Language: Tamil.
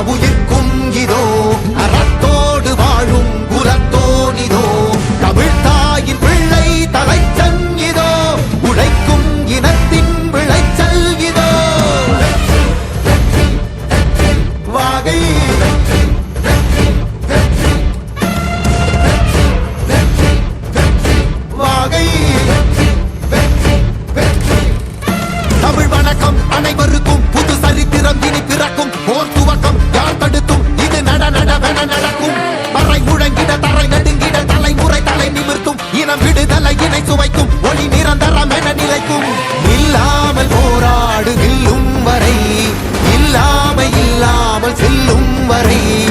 உயிர்க்கும் இதோ அறத்தோடு வாழும் குலத்தோனிதோ தமிழ் தாயின் பிள்ளை தலை இதோ உழைக்கும் இனத்தின் விளைச்சல் இதோ வாகை. வாகை. தமிழ் வணக்கம் அனைவருக்கும் புது சரித்திரம் இனி பிறக்கும். María.